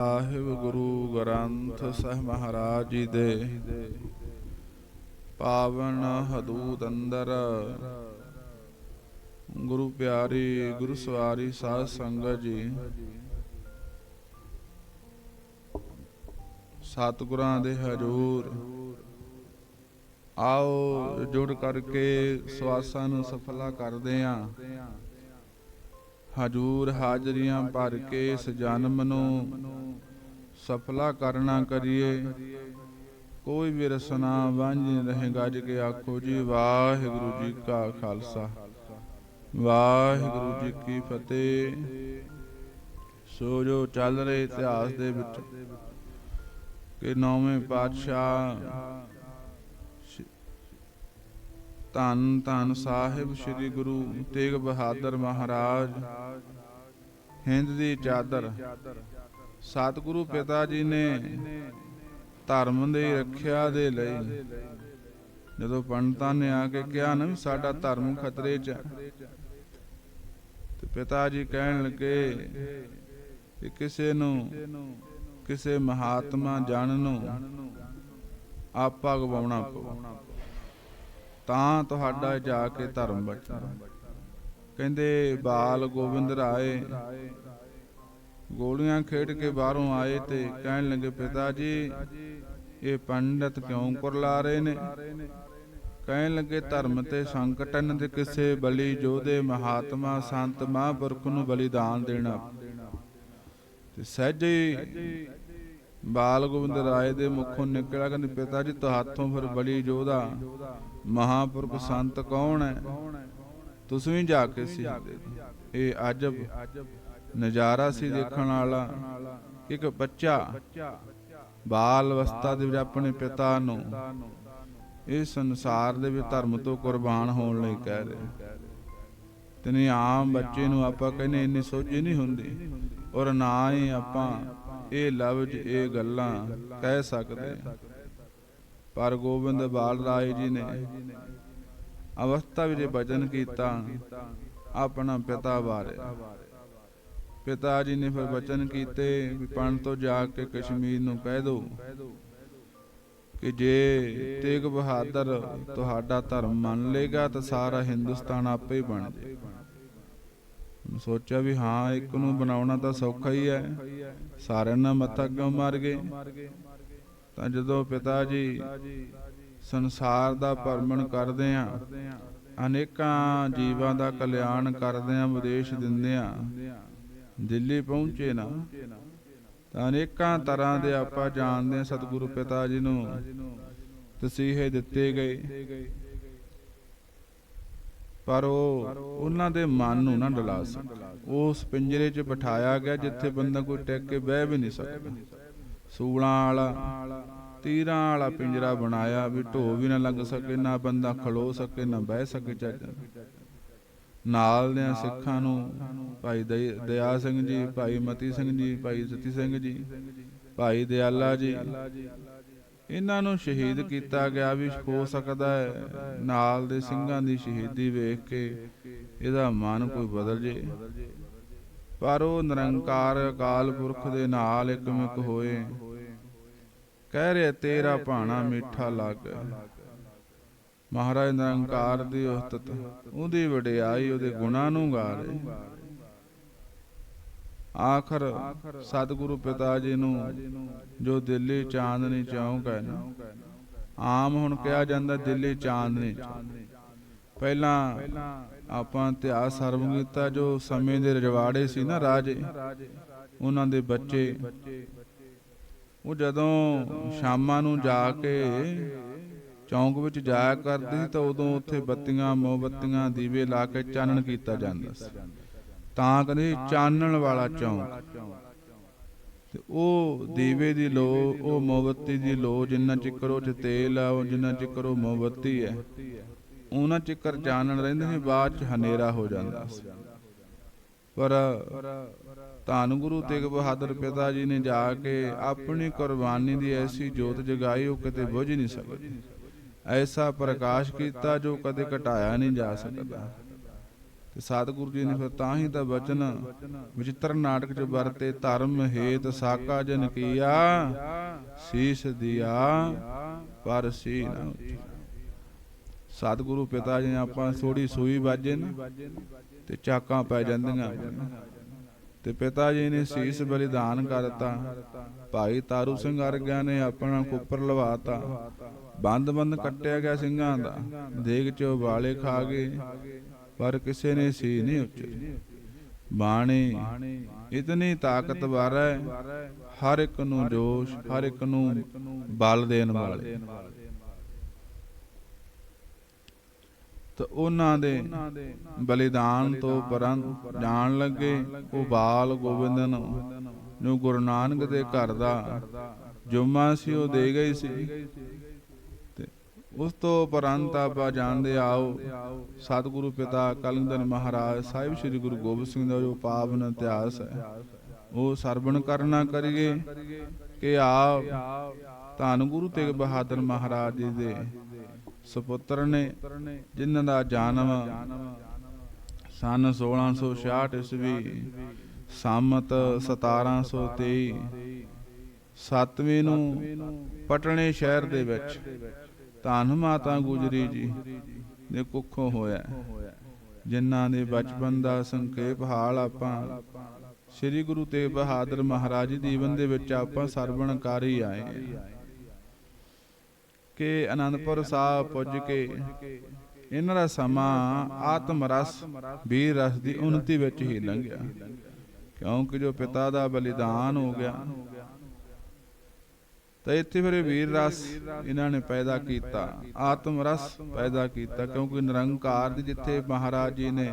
ਸਾਹਿਬ ਗੁਰੂ ਗ੍ਰੰਥ ਸਾਹਿਬ ਮਹਾਰਾਜ ਜੀ ਦੇ। ਪਾਵਨ ਹਦੂਦ ਅੰਦਰ। ਗੁਰੂ ਪਿਆਰੀ, ਗੁਰੂ ਸਵਾਰੀ ਸਾਧ ਸੰਗਤ ਜੀ। ਸਤਿਗੁਰਾਂ ਦੇ ਹਜੂਰ। ਆਓ ਜੁੜ ਕਰਕੇ ਸਵਾਸਾਂ ਨੂੰ ਸਫਲਾ ਕਰਦੇ ਆਂ। ਹਜੂਰ ਹਾਜ਼ਰੀਆਂ ਭਰ ਕੇ ਇਸ ਜਨਮ ਨੂੰ ਸਫਲਾ ਕਰਨਾ ਕਰੀਏ। ਕੋਈ ਵੀ ਰਸਨਾ ਵਾਂਝ ਰਹੇ ਗੱਜ ਕੇ ਆਖੋ ਜੀ, ਵਾਹਿਗੁਰੂ ਜੀ ਕਾ ਖਾਲਸਾ। ਵਾਹਿਗੁਰੂ ਜੀ ਕੀ ਫਤਿਹ। ਸੋ ਜੋ ਚੱਲ ਰਹੇ ਇਤਿਹਾਸ ਦੇ ਵਿੱਚ, ਕਿ ਨੌਵੇਂ ਪਾਤਸ਼ਾਹ ਧੰਨ ਧੰਨ ਸਾਹਿਬ ਸ੍ਰੀ ਗੁਰੂ ਤੇਗ ਬਹਾਦਰ ਮਹਾਰਾਜ। ਹਿੰਦ ਦੀ ਚਾਦਰ। ਸਤਿਗੁਰੂ ਪਿਤਾ ਜੀ ਨੇ ਧਰਮ ਦੀ ਰੱਖਿਆ ਦੇ ਲਈ ਜਦੋਂ ਪੰਡਤਾਂ ਨੇ ਆ ਕੇ ਕਿਹਾ ਨਾ ਸਾਡਾ ਧਰਮ ਖਤਰੇ 'ਚ ਤੇ ਪਿਤਾ ਜੀ ਕਹਿਣ ਲੱਗੇ ਕਿ ਕਿਸੇ ਨੂੰ, ਕਿਸੇ ਮਹਾਤਮਾ ਜਨ ਨੂੰ ਆਪਾ ਗਵਾਉਣਾ ਪਊ। ਤਾਂ ਤੁਹਾਡਾ ਜਾ ਕੇ ਧਰਮ ਬਚਣਾ ਕਹਿੰਦੇ, ਬਾਲ ਗੋਬਿੰਦ ਰਾਏ। ਗੋਲੀਆਂ ਖੇਡ ਕੇ ਬਾਹਰੋਂ ਆਏ ਤੇ ਕਹਿਣ ਲੱਗੇ, ਪਿਤਾ ਜੀ, ਇਹ ਪੰਡਤ ਕਿਉਂ ਕੁਰਲਾ ਰਹੇ ਨੇ? ਕਹਿਣ ਲੱਗੇ, ਧਰਮ ਤੇ ਸੰਕਟਨ ਦੇ ਕਿਸੇ ਬਲੀ ਜੋਧੇ ਮਹਾਤਮਾ ਸੰਤ ਮਹਾਂਪੁਰਖ ਨੂੰ ਬਲੀਦਾਨ ਦੇਣਾ। ਤੇ ਸਹਿਜੇ ਬਾਲ ਗੋਬਿੰਦ ਰਾਏ ਦੇ ਮੁਖੋਂ ਨਿਕਲਿਆ, ਕਹਿੰਦੇ, ਪਿਤਾ ਜੀ, ਤੁਹਾਥੋਂ ਫਿਰ ਬਲੀ ਜੋਧਾ ਮਹਾਪੁਰਖ ਸੰਤ ਕੌਣ ਹੈ? ਤੁਸੀਂ ਜਾ ਕੇ ਸੀ। ਇਹ ਅਜਬ ਨਜ਼ਾਰਾ ਸੀ ਦੇਖਣ ਵਾਲਾ ਇੱਕ ਬੱਚਾ ਬਾਲ ਅਵਸਥਾ ਦੇ ਵਿੱਚ ਆਪਣੇ ਪਿਤਾ ਨੂੰ ਇਸ ਸੰਸਾਰ ਦੇ ਵਿੱਚ ਧਰਮ ਤੋਂ ਕੁਰਬਾਨ ਹੋਣ ਲਈ ਕਹਿ ਰਿਹਾ। ਤੇ ਆਮ ਬੱਚੇ ਨੂੰ ਆਪਾਂ ਕਹਿੰਦੇ ਇੰਨੀ ਸੋਝੀ ਨਹੀਂ ਹੁੰਦੀ ਔਰ ਨਾ ਹੀ ਆਪਾਂ ਇਹ ਲਫ਼ਜ਼, ਇਹ ਗੱਲਾਂ ਕਹਿ ਸਕਦੇ ਪਰ ਗੋਬਿੰਦ ਬਾਲ ਰਾਏ ਜੀ ਨੇ ਅਵਸਥਾ ਵਿੱਚ ਬਚਨ ਕੀਤਾ, ਆਪਣਾ ਪਿਤਾ ਬਾਰੇ ਪਿਤਾ ਜੀ ਨੇ ਫਿਰ ਬਚਨ ਕੀਤੇ ਵੀ ਪਣ ਤੋਂ ਜਾ ਕੇ ਕਸ਼ਮੀਰ ਨੂੰ ਕਹਿ ਦੋ ਕਿ ਜੇ ਤੇਗ ਬਹਾਦਰ ਤੁਹਾਡਾ ਧਰਮ ਮੰਨ ਲੇਗਾ ਤਾਂ ਸਾਰਾ ਹਿੰਦੁਸਤਾਨ ਆਪੇ ਹੀ ਬਣ ਜਾਏ ਸੋਚਿਆ ਵੀ ਹਾਂ, ਇੱਕ ਨੂੰ ਬਣਾਉਣਾ ਤਾਂ ਸੌਖਾ ਹੀ ਹੈ। ਸਾਰਿਆਂ ਨਾਲ ਮੱਥਾ ਕਿਉਂ ਮਾਰ ਗਏ? ਤਾਂ ਜਦੋਂ ਪਿਤਾ ਜੀ ਸੰਸਾਰ ਦਾ ਭਰਮਣ ਕਰਦੇ ਆ ਅਨੇਕਾਂ ਜੀਵਾਂ ਦਾ ਕਲਿਆਣ ਕਰਦੇ ਆ ਵਿਦੇਸ਼ ਦਿੰਦੇ ਆ ਦਿੱਲੀ ਪਹੁੰਚੇ ਨਾ, ਤਾਂ ਅਨੇਕਾਂ ਤਰ੍ਹਾਂ ਦੇ ਆਪਾਂ ਜਾਣਦੇ ਆ ਸਤਿਗੁਰੂ ਪਿਤਾ ਜੀ ਨੂੰ, ਤਸੀਹੇ ਦਿੱਤੇ ਗਏ। ਪਰ ਉਹ ਉਹਨਾਂ ਦੇ ਮਨ ਨੂੰ ਨਾ ਡਲਾ ਸਕਦਾ ਉਸ ਪਿੰਜਰੇ 'ਚ ਬਿਠਾਇਆ ਗਿਆ ਜਿੱਥੇ ਬੰਦਾ ਕੋਈ ਟਿਕ ਕੇ ਬਹਿ ਵੀ ਨਹੀਂ ਸਕਦਾ। ਸੂਲਾਂ ਵਾਲਾ, ਤੀਰਾਂ ਵਾਲਾ ਪਿੰਜਰਾ ਬਣਾਇਆ ਵੀ ਢੋ ਵੀ ਨਾ ਲੱਗ ਸਕੇ, ਨਾ ਬੰਦਾ ਖਲੋ ਸਕੇ, ਨਾ ਬਹਿ ਸਕੇ ਚੱਜ ਨਾਲ। ਦੇ ਸਿੱਖਾਂ ਨੂੰ, ਭਾਈ ਦਇਆ ਸਿੰਘ ਜੀ, ਭਾਈ ਮਤੀ ਸਿੰਘ ਜੀ, ਭਾਈ ਸਤੀ ਸਿੰਘ ਜੀ, ਭਾਈ ਦਿਆਲਾ ਜੀ ਇਹਨਾਂ ਨੂੰ ਸ਼ਹੀਦ ਕੀਤਾ ਗਿਆ ਵੀ ਹੋ ਸਕਦਾ ਹੈ, ਨਾਲ ਦੇ ਸਿੰਘਾਂ ਦੀ ਸ਼ਹੀਦੀ ਵੇਖ ਕੇ ਇਹਦਾ ਮਨ ਕੋਈ ਬਦਲ ਜੇ ਪਰ ਉਹ ਨਿਰੰਕਾਰ ਅਕਾਲ ਪੁਰਖ ਦੇ ਨਾਲ ਇਕਮਿਕ ਹੋਏ। ਕਹਿ ਰਿਹਾ, ਤੇਰਾ ਭਾਣਾ ਮਿੱਠਾ ਲੱਗ। ਮਹਾਰਾਜ ਨਿਰੰਕਾਰ ਦੀ ਉਸਤਤ, ਉਹਦੀ ਵਡਿਆਈ, ਉਹਦੇ ਗੁਣਾਂ ਨੂੰ ਗਾ ਰਹੇ ਆਖਰ ਸਤਿਗੁਰੂ ਪਿਤਾ ਜੀ ਨੂੰ, ਜੋ ਦਿੱਲੀ ਚਾਂਦਨੀ ਚੌਂਕ ਹੈ ਨਾ, ਆਮ ਹੁਣ ਕਿਹਾ ਜਾਂਦਾ ਦਿੱਲੀ ਚਾਂਦਨੀ ਚੌਂਕ। ਪਹਿਲਾਂ ਆਪਾਂ ਇਤਿਹਾਸ ਸਰਵ ਕੀਤਾ ਜੋ ਸਮੇਂ ਦੇ ਰਜਵਾੜੇ ਸੀ ਨਾ ਰਾਜੇ, ਉਹਨਾਂ ਦੇ ਬੱਚੇ। ਉਹ ਜਦੋਂ ਸ਼ਾਮਾਂ ਨੂੰ ਜਾ ਕੇ ਚੌਂਕ ਵਿੱਚ ਜਾਇਆ ਕਰਦੇ ਸੀ ਤਾਂ ਉਦੋਂ ਉੱਥੇ ਬੱਤੀਆਂ, ਮੋਮਬੱਤੀਆਂ, ਦੀਵੇ ਲਾ ਕੇ ਚਾਨਣ ਕੀਤਾ ਜਾਂਦਾ ਸੀ। ਤਾਂ ਕਹਿੰਦੇ ਚਾਨਣ ਵਾਲਾ ਚੌਂਕ। ਤੇ ਉਹ ਦੀਵੇ ਦੀ ਲੋ, ਉਹ ਮੋਮਬੱਤੀ ਦੀ ਲੋ, ਜਿੰਨਾ ਚਿਕਰ ਉਹ ਚ ਤੇਲ ਆ, ਉਹ ਜਿੰਨਾ ਚਿਕਰ ਉਹ ਮੋਮਬੱਤੀ ਹੈ ਉਹਨਾਂ ਚਿਕਰ ਚਾਨਣ ਰਹਿੰਦੇ ਨੇ, ਬਾਅਦ ਚ ਹਨੇਰਾ ਹੋ ਜਾਂਦਾ। ਪਰ ਧੰਨ ਗੁਰੂ ਤੇਗ ਬਹਾਦਰ ਪਿਤਾ ਜੀ ਨੇ ਜਾ ਕੇ ਆਪਣੀ ਕੁਰਬਾਨੀ ਦੀ ਐਸੀ ਜੋਤ ਜਗਾਈ, ਉਹ ਕਿਤੇ ਬੁਝ ਨਹੀਂ ਸਕਦੀ ਐਸਾ ਪ੍ਰਕਾਸ਼ ਕੀਤਾ ਜੋ ਕਦੇ ਘਟਾਇਆ ਨਹੀਂ ਜਾ ਸਕਦਾ। ਤੇ ਸਤਿਗੁਰੂ ਜੀ ਨੇ ਫਿਰ ਤਾਂ ਹੀ ਤਾਂ ਬਚਨ ਵਿਚਿਤਰ ਨਾਟਕ ਚ ਵਰਤੇ, ਧਰਮ ਹੇਤ ਸਾਕਾ ਜਨ ਕੀਆ, ਸੀਸ ਦਿਆ, ਪਰ ਸੀ ਨਾ ਉਚੀ। ਸਤਿਗੁਰੂ ਪਿਤਾ ਜੀ ਆਪਾਂ ਥੋੜੀ ਸੂਈ ਵਾਜੇ ਨਾ, ਤੇ ਚਾਕਾਂ ਪੈ ਜਾਂਦੀਆਂ। ਤੇ ਪਿਤਾ ਜੀ ਨੇ ਸੀਸ ਬਲੀਦਾਨ ਕਰਤਾ। ਭਾਈ ਤਾਰੂ ਸਿੰਘ ਅਰਗਿਆ ਨੇ ਆਪਣਾ ਕੁੱਪਰ ਲਵਾਤਾ। ਬੰਦ ਬੰਦ ਕੱਟਿਆ ਗਿਆ ਸਿੰਘਾਂ ਦਾ। ਦੇਗ ਚ ਵਾਲੇ ਖਾ ਗਏ, ਪਰ ਕਿਸੇ ਨੇ ਸੀ ਨਹੀਂ ਉੱਚੀ। ਬਾਣੀ, ਇਤਨੀ ਤਾਕਤਵਰ ਹੈ, ਹਰ ਇੱਕ ਨੂੰ ਜੋਸ਼, ਹਰ ਇੱਕ ਨੂੰ ਬਲ ਦੇਣ ਵਾਲੇ। ਤਾਂ ਉਹਨਾਂ ਦੇ ਬਲੀਦਾਨ ਤੋਂ ਪਰੰਤ ਜਾਣ ਲੱਗੇ ਉਹ ਬਾਲ ਗੋਬਿੰਦ ਨੂੰ ਗੁਰੂ ਨਾਨਕ ਦੇ ਘਰ ਦਾ ਜੁਮਾ ਸੀ, ਉਹ ਦੇ ਗਈ ਸੀ। ਤੇ ਉਸ ਤੋਂ ਪਰੰਤ ਆਪਾਂ ਜਾਣਦੇ ਆਓ, ਸਤਿਗੁਰੂ ਪਿਤਾ ਕਲੰਦਰ ਮਹਾਰਾਜ ਸਾਹਿਬ ਸ੍ਰੀ ਗੁਰੂ ਗੋਬਿੰਦ ਸਿੰਘ ਦਾ ਜੋ ਪਾਵਨ ਇਤਿਹਾਸ ਹੈ, ਉਹ ਸਰਵਣ ਕਰਨਾ ਕਰੀਏ, ਕਿ ਆਪ ਧੰਨ ਗੁਰੂ ਤੇਗ ਬਹਾਦਰ ਮਹਾਰਾਜ ਜੀ ਦੇ ਸੁਪੁੱਤਰ ਨੇ, ਜਿਨ੍ਹਾਂ ਦਾ ਜਨਮ ਸਨ 1666 ਈਸਵੀ, ਸੰਮਤ 1723 ਸੱਤਵੇਂ ਨੂੰ ਪਟਨੇ ਸ਼ਹਿਰ ਦੇ ਵਿੱਚ। ਧੰਨ ਮਾਤਾ ਗੁਜਰੀ ਜੀ ਦੇ ਕੁੱਖੋਂ ਹੋਇਆ, ਜਿਨ੍ਹਾਂ ਦੇ ਬਚਪਨ ਦਾ ਸੰਖੇਪ ਹਾਲ ਆਪਾਂ ਸ੍ਰੀ ਗੁਰੂ ਤੇਗ ਬਹਾਦਰ ਮਹਾਰਾਜ ਦੀ ਜੀਵਨ ਦੇ ਵਿੱਚ ਆਪਾਂ ਸਰਵਣਕਾਰੀ ਆਏ ਕਿ ਅਨੰਦਪੁਰ ਸਾਹਿਬ ਪੁੱਜ ਕੇ ਇਹਨਾਂ ਦਾ ਸਮਾਂ ਆਤਮ ਰਸ ਵੀਰ ਰਸ ਦੀ ਉન્નਤੀ ਵਿੱਚ ਹੀ ਲੰਘਿਆ। ਕਿਉਂਕਿ ਜੋ ਪਿਤਾ ਦਾ ਬਲੀਦਾਨ ਹੋ ਗਿਆ ਤਾਂ ਇੱਥੇ ਫਿਰ ਵੀਰ ਰਸ ਇਹਨਾਂ ਨੇ ਪੈਦਾ ਕੀਤਾ ਆਤਮ ਰਸ ਪੈਦਾ ਕੀਤਾ ਕਿਉਂਕਿ ਨਿਰੰਕਾਰ ਦੀ ਜਿੱਥੇ ਮਹਾਰਾਜ ਜੀ ਨੇ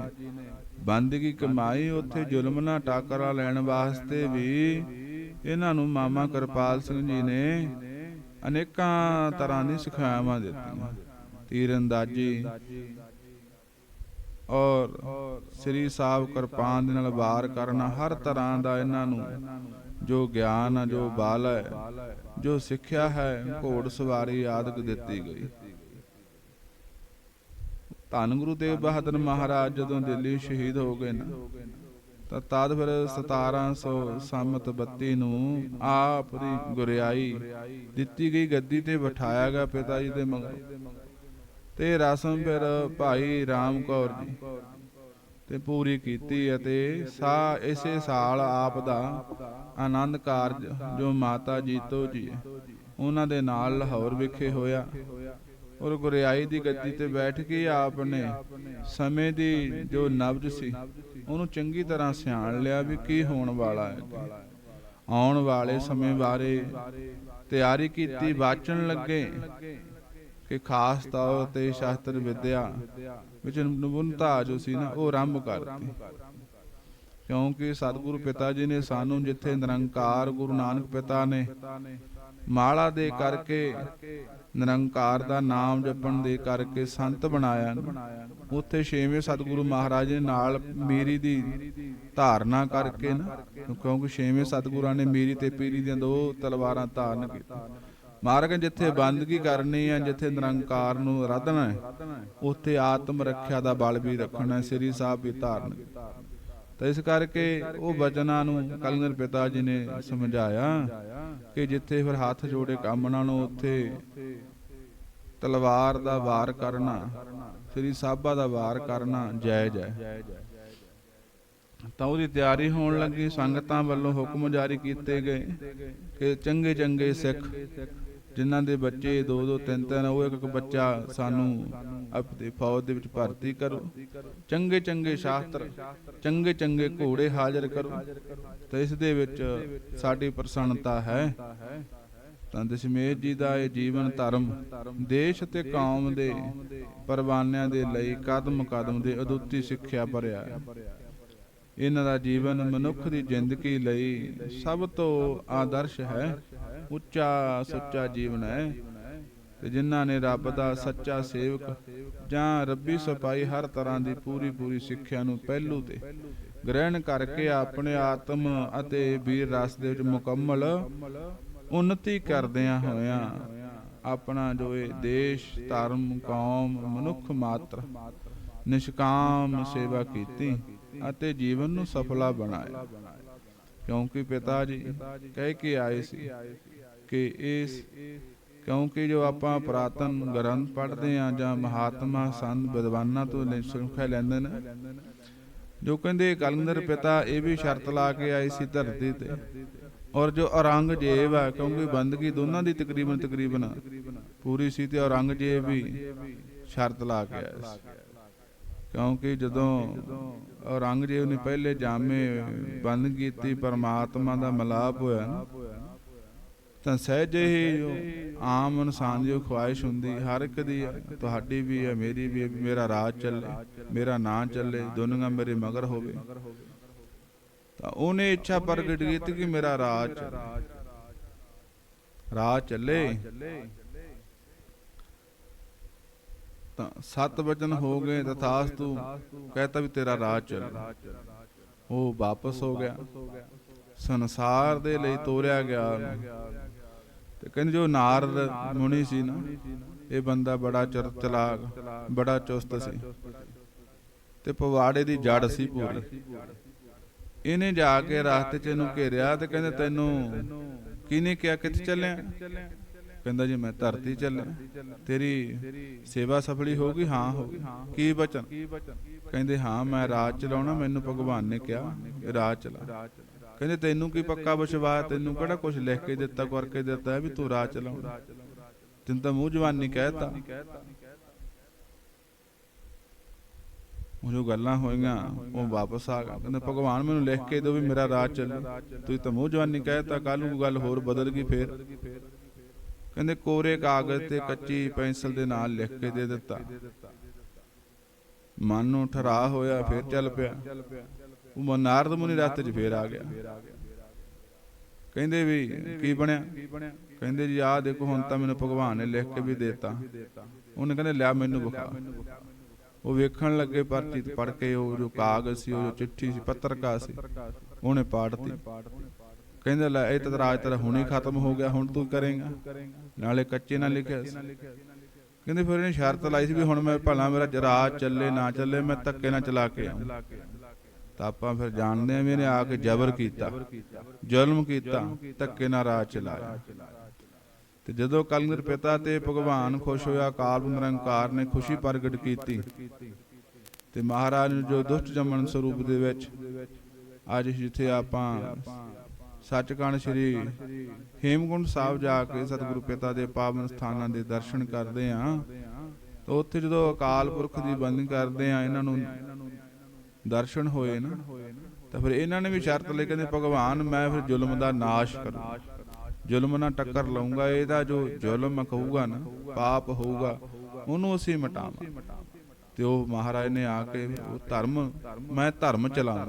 ਬੰਦਗੀ ਕਮਾਈ ਉੱਥੇ ਜ਼ੁਲਮ ਨਾਲ ਟਾਕਰਾ ਲੈਣ ਵਾਸਤੇ ਵੀ ਇਹਨਾਂ ਨੂੰ ਮਾਮਾ ਕਿਰਪਾਲ ਸਿੰਘ ਜੀ ਨੇ ਅਨੇਕਾਂ ਤਰ੍ਹਾਂ ਦੀ ਸਿਖਾਵਾਂ ਦਿੱਤੀਆਂ। ਤੀਰੰਦਾਜ਼ੀ ਔਰ ਸ੍ਰੀ ਸਾਹਿਬ ਕਿਰਪਾਨ ਦੇ ਨਾਲ ਵਾਰ ਕਰਨਾ, ਹਰ ਤਰ੍ਹਾਂ ਦਾ ਇਹਨਾਂ ਨੂੰ ਜੋ ਗਿਆਨ ਆ, ਜੋ ਬਲ ਹੈ, ਜੋ ਸਿੱਖਿਆ ਹੈ, ਘੋੜ ਸਵਾਰੀ ਆਦਿਕ ਦਿੱਤੀ ਗਈ। ਧੰਨ ਗੁਰੂ ਤੇਗ ਬਹਾਦਰ ਮਹਾਰਾਜ ਜਦੋਂ ਦਿੱਲੀ ਸ਼ਹੀਦ ਹੋ ਗਏ ਨਾ ਤਾਂ ਤਦ ਫਿਰ 1700 ਸੰਮਤ 32 ਨੂੰ ਆਪ ਦੀ ਗੁਰਿਆਈ ਦਿੱਤੀ ਗਈ ਗੱਦੀ ਤੇ ਬਿਠਾਇਆ ਗਿਆ ਪਿਤਾ ਜੀ ਦੇ ਮਗਰ। ਤੇ ਰਸਮ ਫਿਰ ਭਾਈ ਰਾਮ ਕੌਰ ਜੀ ਤੇ ਪੂਰੀ ਕੀਤੀ ਅਤੇ ਸਾ ਇਸੇ ਸਾਲ ਆਪ ਦਾ ਆਨੰਦ ਕਾਰਜ ਜੋ ਮਾਤਾ ਜੀਤੋ ਜੀ ਉਹਨਾਂ ਦੇ ਨਾਲ ਲਾਹੌਰ ਵਿਖੇ ਹੋਇਆ। ਔਰ ਗੁਰਿਆਈ ਦੀ ਗੱਦੀ ਤੇ ਬੈਠ ਕੇ ਆਪ ਨੇ ਸਮੇਂ ਦੀ ਜੋ ਨਬਜ ਸੀ, ਉਹਨੂੰ ਚੰਗੀ ਤਰ੍ਹਾਂ ਸਿਆਣ ਲਿਆ ਵੀ ਕੀ ਹੋਣ ਵਾਲਾ ਹੈ। ਆਉਣ ਵਾਲੇ ਸਮੇਂ ਬਾਰੇ ਤਿਆਰੀ ਕੀਤੀ ਬਾਚਣ ਲੱਗੇ ਕਿ ਖਾਸ ਤੌਰ ਤੇ ਸ਼ਾਸਤਰ ਵਿਦਿਆ ਵਿੱਚ ਨਿਪੁੰਨਤਾ ਜੋ ਸੀ ਨਾ, ਉਹ ਆਰੰਭ ਕਰਤੀ। ਕਿਉਂਕਿ ਸਤਿਗੁਰੂ ਪਿਤਾ ਜੀ ਨੇ ਸਾਨੂੰ ਜਿੱਥੇ ਨਿਰੰਕਾਰ ਗੁਰੂ ਨਾਨਕ ਪਿਤਾ ਨੇ ਮਾਲਾ ਦੇ ਕਰਕੇ ਨਿਰੰਕਾਰ ਦਾ ਨਾਮ ਜਪਣ ਦੇ ਕਰਕੇ ਸੰਤ ਬਣਾਇਆ। ਉੱਥੇ ਛੇਵੇਂ ਸਤਿਗੁਰੂ ਮਹਾਰਾਜ ਨੇ ਨਾਲ ਮੀਰੀ ਦੀ ਧਾਰਨਾ ਕਰਕੇ ਨਾ, ਕਿਉਂਕਿ ਛੇਵੇਂ ਸਤਿਗੁਰਾਂ ਨੇ ਮੀਰੀ ਤੇ ਪੀਰੀ ਦੀਆਂ ਦੋ ਤਲਵਾਰਾਂ ਧਾਰਨ ਕੀਤੀਆਂ। ਮਾਰਗ ਜਿੱਥੇ ਬੰਦਗੀ ਕਰਨੀ ਹੈ, ਜਿੱਥੇ ਨਿਰੰਕਾਰ ਨੂੰ ਆਰਾਧਨਾ ਹੈ, ਉੱਥੇ ਆਤਮ ਰੱਖਿਆ ਦਾ ਬਲ ਵੀ ਰੱਖਣਾ ਸ੍ਰੀ ਸਾਹਿਬ ਵੀ ਧਾਰਨ ਕੀਤਾ। ਤਾਂ ਇਸ ਕਰਕੇ ਉਹ ਬਚਨਾਂ ਨੂੰ ਕਲਨਰ ਪਿਤਾ ਜੀ ਨੇ ਸਮਝਾਇਆ ਕਿ ਜਿੱਥੇ ਫਿਰ ਹੱਥ ਜੋੜੇ ਕੰਮ ਨਾਲੋਂ ਉੱਥੇ ਤਲਵਾਰ ਦਾ ਵਾਰ ਕਰਨਾ, ਸ੍ਰੀ ਸਾਹਿਬਾ ਦਾ ਵਾਰ ਕਰਨਾ ਜਾਇਜ਼ ਹੈ। ਤਾਂ ਉਹਦੀ ਤਿਆਰੀ ਹੋਣ ਲੱਗੀ, ਸੰਗਤਾਂ ਵੱਲੋਂ ਹੁਕਮ ਜਾਰੀ ਕੀਤੇ ਗਏ ਕਿ ਚੰਗੇ ਚੰਗੇ ਸਿੱਖ, ਜਿਨ੍ਹਾਂ ਦੇ ਬੱਚੇ ਦੋ ਦੋ ਤਿੰਨ ਤਿੰਨ, ਉਹ ਇੱਕ ਇੱਕ ਬੱਚਾ ਸਾਨੂੰ ਆਪਣੇ ਫੌਜ ਦੇ ਵਿੱਚ ਭਰਤੀ ਕਰੋ। ਚੰਗੇ ਚੰਗੇ ਸ਼ਾਸਤਰ ਚੰਗੇ ਚੰਗੇ ਘੋੜੇ ਹਾਜ਼ਰ ਕਰੋ। ਤਾਂ ਇਸ ਦੇ ਵਿੱਚ ਸਾਡੀ ਪ੍ਰਸੰਨਤਾ ਹੈ। ਤਾਂ ਦਸ਼ਮੇਸ਼ ਜੀ ਦਾ ਇਹ ਜੀਵਨ ਧਰਮ ਦੇਸ਼ ਤੇ ਕੌਮ ਦੇ ਪਰਵਾਨਿਆਂ ਦੇ ਲਈ ਕਦਮ ਕਦਮ ਦੇ ਅਦੁੱਤੀ ਸਿੱਖਿਆ ਭਰਿਆ। ਇਹਨਾਂ ਦਾ ਜੀਵਨ ਮਨੁੱਖ ਦੀ ਜ਼ਿੰਦਗੀ ਲਈ ਸਭ ਤੋਂ ਆਦਰਸ਼ ਹੈ। ਉੱਚਾ ਸੁੱਚਾ ਜੀਵਨ ਹੈ। ਤੇ ਜਿਨ੍ਹਾਂ ਨੇ ਰੱਬ ਦਾ ਸੱਚਾ ਸੇਵਕ ਜਾਂ ਰੱਬੀ ਸਪਾਈ ਹਰ ਤਰ੍ਹਾਂ ਦੀ ਪੂਰੀ ਪੂਰੀ ਸਿੱਖਿਆ ਨੂੰ ਪਹਿਲੂ ਤੇ ਗ੍ਰਹਿਣ ਕਰਕੇ ਆਪਣੇ ਆਤਮ ਅਤੇ ਵੀਰ ਰਸ ਦੇ ਵਿੱਚ ਮੁਕੰਮਲ ਉન્નਤੀ ਕਰਦਿਆਂ ਹੋਇਆਂ ਆਪਣਾ ਜੋ ਇਹ ਦੇਸ਼, ਧਰਮ, ਕੌਮ, ਮਨੁੱਖ ਮਾਤਰ ਨਿਸ਼ਕਾਮ ਸੇਵਾ ਕੀਤੀ ਅਤੇ ਜੀਵਨ ਨੂੰ ਸਫਲਾ ਬਣਾਇਆ। ਕਿਉਂਕਿ ਪਿਤਾ ਜੀ ਕਹਿ ਕੇ ਆਏ ਸੀ ਕਿ ਇਸ ਕਿਉਂਕਿ ਜੋ ਆਪਾਂ ਪ੍ਰਾਤਨ ਗ੍ਰੰਥ ਪੜ੍ਹਦੇ ਆ ਜਾਂ ਮਹਾਤਮਾ ਸੰਤ ਵਿਦਵਾਨਾਂ ਤੋਂ ਸਿੱਖਿਆ ਲੈਂਦੇ ਨੇ, ਜੋ ਕਹਿੰਦੇ ਕਲੰਦਰ ਪਿਤਾ ਇਹ ਵੀ ਸ਼ਰਤ ਲਾ ਕੇ ਆਏ ਸੀ ਧਰਤੀ ਤੇ। ਔਰ ਜੋ ਔਰੰਗਜ਼ੇਬ ਹੈ, ਕਿਉਂਕਿ ਬੰਦਗੀ ਦੋਨਾਂ ਦੀ ਤਕਰੀਬਨ ਤਕਰੀਬਨ ਪੂਰੀ ਸੀ ਤੇ ਔਰੰਗਜ਼ੇਬ ਵੀ ਸ਼ਰਤ ਲਾ ਕੇ ਆਇਆ ਸੀ। ਕਿਉਂਕਿ ਜਦੋਂ ਔਰੰਗਜ਼ੇਬ ਨੇ ਪਹਿਲੇ ਜਾਮੇ ਬੰਦ ਕੀਤੀ, ਪਰਮਾਤਮਾ ਦਾ ਮਲਾਪ ਹੋਇਆ ਨਾ ਤਾਂ ਸਹਿਜੇ ਹੀ ਆਮ ਇਨਸਾਨ ਦੀ ਖੁਆਇਸ਼ ਹੁੰਦੀ ਹਰ ਇੱਕ ਦੀ ਤੁਹਾਡੀ ਵੀ ਹੈ ਮੇਰੀ ਵੀ ਮੇਰਾ ਰਾਜ ਚੱਲੇ ਮੇਰਾ ਨਾਂ ਚੱਲੇ ਦੁਨੀਆ ਮੇਰੇ ਮਗਰ ਹੋਵੇ। ਤਾਂ ਉਹਨੇ ਇੱਛਾ ਪ੍ਰਗਟ ਕੀਤੀ ਕਿ ਮੇਰਾ ਰਾਜ ਰਾਜ ਚੱਲੇ। ਤਾਂ ਸਤ ਵਚਨ ਹੋ ਗਏ ਤਥਾਸਤੂ। ਕਹਤਾ ਵੀ ਤੇਰਾ ਰਾਜ ਚੱਲੇ। ਉਹ ਵਾਪਸ ਹੋ ਗਿਆ। ਸੰਸਾਰ ਦੇ ਲਈ ਤੋਰਿਆ ਗਿਆ। ਤੇ ਕਹਿੰਦੇ ਜੋ ਨਾਰਦ ਮੁਨੀ ਸੀ ਨਾ, ਇਹ ਬੰਦਾ ਬੜਾ ਚਰ ਚਲਾਕ ਬੜਾ ਚੁਸਤ ਸੀ। ਤੇ ਪਵਾੜੇ ਦੀ ਜੜ ਸੀ ਪੂਰੀ। ਇਹਨੇ ਜਾ ਕੇ ਰਾਸਤੇ 'ਚ ਇਹਨੂੰ ਘੇਰਿਆ ਤੇ ਕਹਿੰਦੇ ਤੈਨੂੰ ਕਿਹਨੇ ਕਿਹਾ ਕਿੱਥੇ ਚੱਲਿਆ? ਕਹਿੰਦਾ ਜੀ ਮੈਂ ਧਰਤੀ ਚੱਲਿਆ। ਤੇਰੀ ਸੇਵਾ ਸਫਲੀ ਹੋਗੀ ਹਾਂ, ਹੋ ਗਈ। ਕੀ ਬਚਨ? ਕਹਿੰਦੇ ਹਾਂ, ਮੈਂ ਰਾਜ ਚਲਾਉਣਾ, ਮੈਨੂੰ ਭਗਵਾਨ ਨੇ ਕਿਹਾ, ਰਾਜ ਚਲਾ। ਕਹਿੰਦੇ ਤੈਨੂੰ ਕੀ ਪੱਕਾ ਵਿਸ਼ਵਾਸ, ਤੈਨੂੰ ਕਿਹੜਾ ਕੁਝ ਲਿਖ ਕੇ ਦਿੱਤਾ, ਕਰਕੇ ਦਿੱਤਾ ਵੀ ਤੂੰ ਰਾਜ ਚਲਾਉਣਾ। ਤੈਨੂੰ ਤਾਂ ਮੂੰਹ ਜਵਾਨੀ ਕਹਿਤਾ। ਉਹ ਜੋ ਗੱਲਾਂ ਹੋਈਆਂ, ਉਹ ਵਾਪਸ ਆ ਗਿਆ ਕਹਿੰਦਾ ਭਗਵਾਨ ਮੈਨੂੰ ਲਿਖ ਕੇ ਦਿਓ ਵੀ ਮੇਰਾ ਰਾਜ ਚੱਲੇ। ਤੁਸੀਂ ਤਾਂ ਮੂੰਹ ਜਵਾਨੀ ਕਹਿਤਾ ਕੱਲ ਨੂੰ ਗੱਲ ਹੋਰ ਬਦਲ ਗਈ ਫੇਰ। ਕਹਿੰਦੇ ਕੋਰੇ ਕਾਗਜ਼ ਤੇ ਕੱਚੀ ਪੈਨਸਲ ਦੇ ਨਾਲ ਲਿਖ ਕੇ ਦੇ ਦਿੱਤਾ। ਮਨ ਨੂੰ ਠਰਾ ਹੋਇਆ, ਫੇਰ ਚੱਲ ਪਿਆ। ਉਹ ਮ- ਨਾਰਦ ਮੁਨੀ ਰਸਤੇ 'ਚ ਫੇਰ ਆ ਗਿਆ। ਕਹਿੰਦੇ ਵੀ ਕੀ ਬਣਿਆ? ਕਹਿੰਦੇ ਜੀ, ਆਹ ਦੇਖੋ, ਹੁਣ ਤਾਂ ਮੈਨੂੰ ਭਗਵਾਨ ਨੇ ਲਿਖ ਕੇ ਵੀ ਦੇਤਾ। ਉਹਨੇ ਕਹਿੰਦੇ, ਲਿਆ ਮੈਨੂੰ ਵਿਖਾ। ਉਹ ਵੇਖਣ ਲੱਗੇ ਪਰਚੀ ਪੜ ਕੇ, ਉਹ ਜੋ ਕਾਗਜ਼ ਸੀ, ਉਹ ਜੋ ਚਿੱਠੀ ਸੀ ਪੱਤਰਕਾ ਸੀ, ਉਹਨੇ ਪਾੜਤੀ। ਕਹਿੰਦੇ, ਲੈ, ਇਹ ਤਾਂ ਰਾਜ ਤੇਰਾ ਹੁਣੇ ਖਤਮ ਹੋ ਗਿਆ, ਹੁਣ ਤੂੰ ਕਰੇਗਾ। ਨਾਲੇ ਕੱਚੇ ਨਾਲ ਲਿਖਿਆ ਸੀ। ਕਹਿੰਦੇ, ਫਿਰ ਇਹਨੇ ਸ਼ਰਤ ਲਾਈ ਸੀ ਵੀ ਹੁਣ ਮੈਂ ਭਲਾ ਮੇਰਾ ਰਾਜ ਚੱਲੇ, ਨਾ ਚੱਲੇ, ਮੈਂ ਧੱਕੇ ਨਾਲ ਚਲਾ ਕੇ ਆਉਂ ਤਾਂ ਆਪਾਂ ਫਿਰ ਜਾਣਦੇ ਆ ਵੀ ਇਹਨੇ ਆ ਕੇ ਜ਼ਬਰ ਕੀਤਾ, ਜ਼ੁਲਮ ਕੀਤਾ, ਧੱਕੇ ਨਾਲ ਰਾਜ ਚਲਾਇਆ। ਤੇ ਜਦੋਂ ਕਲੰਦਰ ਪਿਤਾ ਤੇ ਭਗਵਾਨ ਖੁਸ਼ ਹੋਇਆ, ਅਕਾਲ ਨਿਰੰਕਾਰ ਨੇ ਖੁਸ਼ੀ ਪ੍ਰਗਟ ਕੀਤੀ, ਤੇ ਮਹਾਰਾਜ ਨੂੰ ਜੋ ਦੁਸ਼ਟ ਜਮਨ ਸਰੂਪ ਦੇ ਵਿੱਚ ਅੱਜ ਜਿੱਥੇ ਆਪਾਂ ਸੱਚਖੰਡ ਸ੍ਰੀ ਹੇਮਕੁੰਡ ਸਾਹਿਬ ਜਾ ਕੇ ਸਤਿਗੁਰੂ ਪਿਤਾ ਦੇ ਪਾਵਨ ਸਥਾਨਾਂ ਦੇ ਦਰਸ਼ਨ ਕਰਦੇ ਆਂ ਤਾਂ ਉੱਥੇ ਜਦੋਂ ਅਕਾਲ ਪੁਰਖ ਦੀ ਬੰਦਗੀ ਕਰਦੇ ਆਂ ਇਹਨਾਂ ਨੂੰ ਦਰਸ਼ਨ ਹੋਏ ਨਾ, ਤਾਂ ਫਿਰ ਇਹਨਾਂ ਨੇ ਵੀ ਸ਼ਰਤ ਲਈ ਕਹਿੰਦੇ, ਭਗਵਾਨ, ਮੈਂ ਫਿਰ ਜ਼ੁਲਮ ਦਾ ਨਾਸ਼ ਕਰਾਂ। ਜ਼ੁਲਮ ਨਾਲ ਟੱਕਰ ਲਊਂਗਾ ਇਹਦਾ ਜੋ ਜ਼ੁਲਮ ਕਹੂਗਾ ਨਾ, ਪਾਪ ਹੋਊਗਾ, ਉਹਨੂੰ ਅਸੀਂ ਮਿਟਾਵਾਂ ਤੇ ਉਹ ਮਹਾਰਾਜ ਨੇ ਆ ਕੇ ਉਹ ਧਰਮ, ਮੈਂ ਧਰਮ ਚਲਾਉਂ